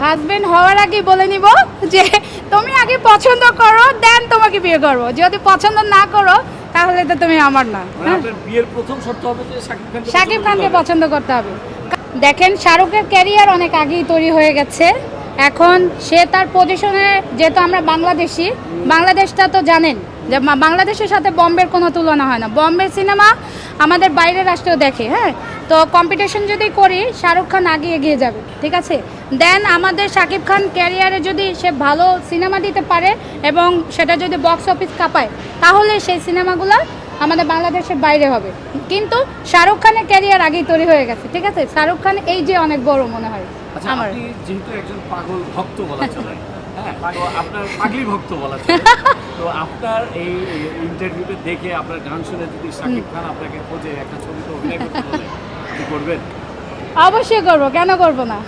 Husband হওয়ার আগে বলে নিব যে তুমি আগে পছন্দ করো দেন তোমাকে বিয়ে করব যদি পছন্দ না করো তাহলে তো তুমি আমার না মানে হ্যাঁ? বিয়ের প্রথম শর্ত হবে যে শাকিব খানকে। পছন্দ করতে হবে দেখেন শাহরুখের ক্যারিয়ার অনেক আগেই তৈরি হয়ে গেছে এখন সে তার পজিশনে যেহেতু আমরা বাংলাদেশি বাংলাদেশটা তো জানেন যে বাংলাদেশের সাথে বম্বের কোনো তুলনা হয় না। বম্বের সিনেমা আমাদের বাইরের রাষ্ট্রেও দেখে হ্যাঁ? তো কম্পিটিশন যদি করি শাহরুখ খান আগে এগিয়ে যাবে ঠিক আছে? দেন আমাদের শাকিব খান ক্যারিয়ারে যদি সে ভালো সিনেমা দিতে পারে এবং সেটা যদি বক্স অফিস কাঁপায় তাহলে সেই সিনেমাগুলো আমাদের বাংলাদেশের বাইরে হবে। কিন্তু শাহরুখ খানের ক্যারিয়ার আগেই তৈরি হয়ে গেছে ঠিক আছে? শাহরুখ খান এই যে অনেক বড় মনে হয় আচ্ছা আমার। যেহেতু একজন পাগল ভক্ত বলা চলে তো আপনার পাগলি ভক্ত বলা তো আপনার এই ইন্টারভিউতে দেখে আপনার গান শুনে যদি শাকিব খান আপনাকে খোঁজে একটা ছবিতে অভিনয় করতে বলে কি করবেন? অবশ্যই করব কেন করব না?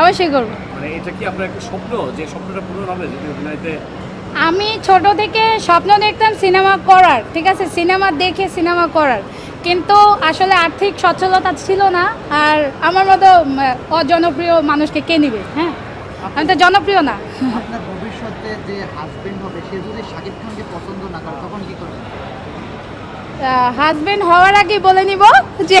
অবশ্যই করব। মানে এটা কি আপনার একটা স্বপ্ন? যে স্বপ্নটা পূরণ হবে যদি অভিনয়তে? আমি ছোট থেকে স্বপ্ন দেখতাম সিনেমা করার ঠিক আছে? সিনেমা দেখে সিনেমা করার। কিন্তু আসলে আর্থিক সচ্ছলতা ছিল না আর আমার মতো অজনপ্রিয় মানুষকে কে নিবে হ্যাঁ? আমি তো জনপ্রিয় না। আপনার ভবিষ্যতে যে হাজবেন্ড হবে সে যদি শাকিব খানকে পছন্দ না করে তখন কি করবেন হাজবেন্ড হওয়ার আগে বলে নিব যে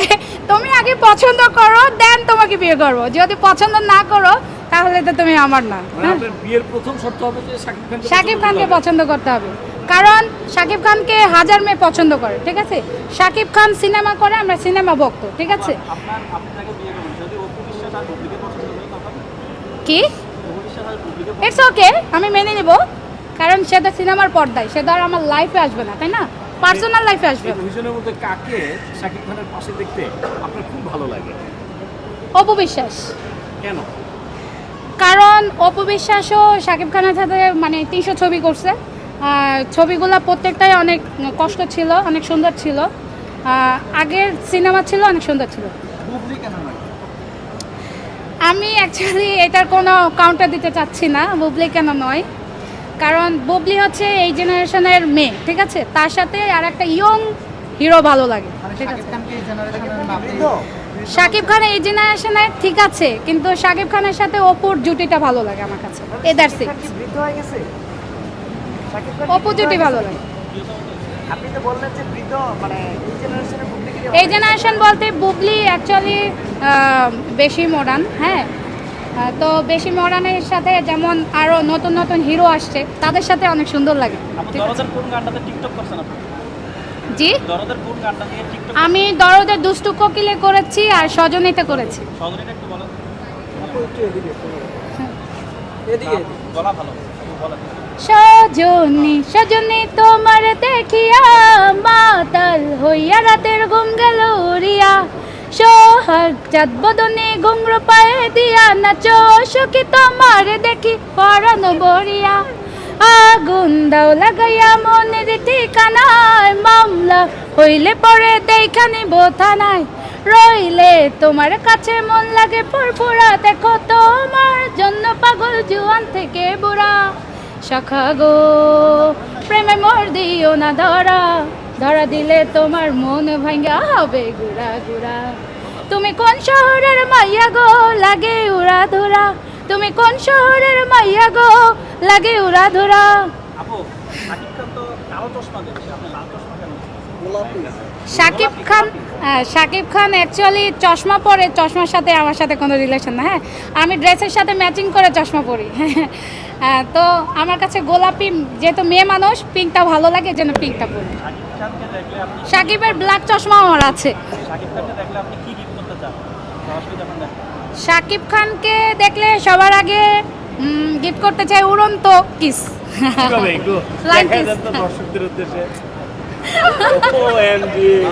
তুমি আগে পছন্দ করো দেন তোমাকে বিয়ে করব। যদি পছন্দ না করো তাহলে তো তুমি আমার না। মানে হ্যাঁ? আপনার বিয়ের প্রথম শর্ত হবে যে শাকিব খানকে শাকিব পছন্দ খানকে করতে হবে। পছন্দ করতে হবে। কারণ শাকিব খানকে হাজার মেয়ে পছন্দ করে ঠিক আছে? শাকিব খান সিনেমা করে আমরা সিনেমা ভক্ত ঠিক আছে? কি অপু বিশ্বাস আর বুবলিকে ইটস ওকে আমি মেনে নিব। কারণ সে তো সিনেমার পর্দায় সে তো আর আমার লাইফে আসবে না তাই না? পার্সোনাল লাইফে আসবে। দুইজনের মধ্যে কাকে শাকিব খানের পাশে দেখতে আপনার খুব ভালো লাগে? অপু বিশ্বাস কেন? কারণ অপু বিশ্বাসও শাকিব খানের সাথে মানে তিনশো ছবি করছে। ছবিগুলো প্রত্যেকটাই অনেক কষ্ট ছিল অনেক সুন্দর ছিল। আগের সিনেমা ছিল অনেক সুন্দর ছিল। আমি অ্যাকচুয়ালি এটার কোনো কাউন্টার দিতে চাচ্ছি না বুবলি কেন নয়। কারণ বুবলি হচ্ছে এই জেনারেশনের মেয়ে ঠিক আছে? তার সাথে আর একটা ইয়ং হিরো ভালো লাগে মানে ঠিক শাকিব আছে? খান এই জেনারেশনের ঠিক আছে কিন্তু শাকিব খানের সাথে অপুর জুটিটা ভালো লাগে আমার কাছে। এ দ্যাটস ইট বৃদ্ধ হয়ে গেছে? শাকিব খান অপু জুটি ভালো লাগে। আপনি তো বললেন যে বৃদ্ধ মানে এই জেনারেশনের বুবলিকে এই জেনারেশন বলতে বুবলি অ্যাকচুয়ালি বেশি মডার্ন হ্যাঁ? তো বেশি মডার্নের সাথে যেমন আরও নতুন নতুন হিরো আসছে তাদের সাথে অনেক সুন্দর লাগে। জি? দরদের কোন গানটা দিয়ে টিকটক আমি দরদের দুষ্টু কোকিলে করেছি আর সজনীতে করেছি। এদিকে বলা ভালো সজনী সজনী তোমার দেখিয়া মাতাল হইয়া রাতের ঘুম গেল উড়িয়া। সোহাগ চাঁদ বদনে ঘুমর পায়ে দিয়া নাচো, সখী তোমার দেখি পরানো বরিয়া আগুন দাও লাগাইয়া মনের ঠিকানায়, মামলা হইলে পরে দেখানি থানায়। রইলে তোমার কাছে মন লাগে ফুরফুরা, দেখো তোমার জন্য পাগল জুয়ান থেকে বুড়া। শাখা গো। প্রেমে মর দিও না ধরা ধরা দিলে তোমার মন ভাঙ্গা। হবে গুড়া গুড়া। তুমি কোন শহরের মাইয়া গো? লাগে উড়া ধুরা। তুমি কোন শহরের মাইয়া গো? লাগে উড়া ধুরা। আপু তো কালো চশমা আপনি লাল শাকিব খান হ্যাঁ, শাকিব খান অ্যাকচুয়ালি চশমা পরে চশমার সাথে আমার সাথে কোনো রিলেশন না হ্যাঁ? আমি ড্রেসের সাথে ম্যাচিং করে চশমা পরি হ্যাঁ, তো আমার কাছে গোলাপি যেহেতু মেয়ে মানুষ পিঙ্কটা ভালো লাগে যেন পিঙ্কটা পরি। শাকিবের ব্ল্যাক চশমা আমার আছে। শাকিব খানকে দেখলে সবার আগে গিফট করতে চাই উড়ন্ত কিস দর্শকদের উদ্দেশ্যে। Oh, OMG